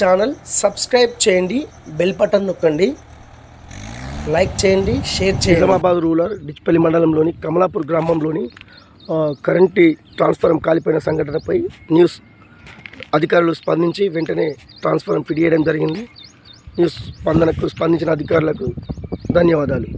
Channel subscribe చేయండి bell button నొక్కండి like చేయండి షేర్ చేయండి. నిజామాబాద్ రూరల్ డిచ్పల్లి మండలంలోని కమలాపూర్ గ్రామంలోని కరెంటు ట్రాన్స్ఫారం కాలిపోయిన సంఘటనపై న్యూస్ అధికారులు స్పందించి వెంటనే ట్రాన్స్ఫారం ఫిట్ చేయడం జరిగింది. న్యూస్ స్పందనకు స్పందించిన అధికారులకు ధన్యవాదాలు.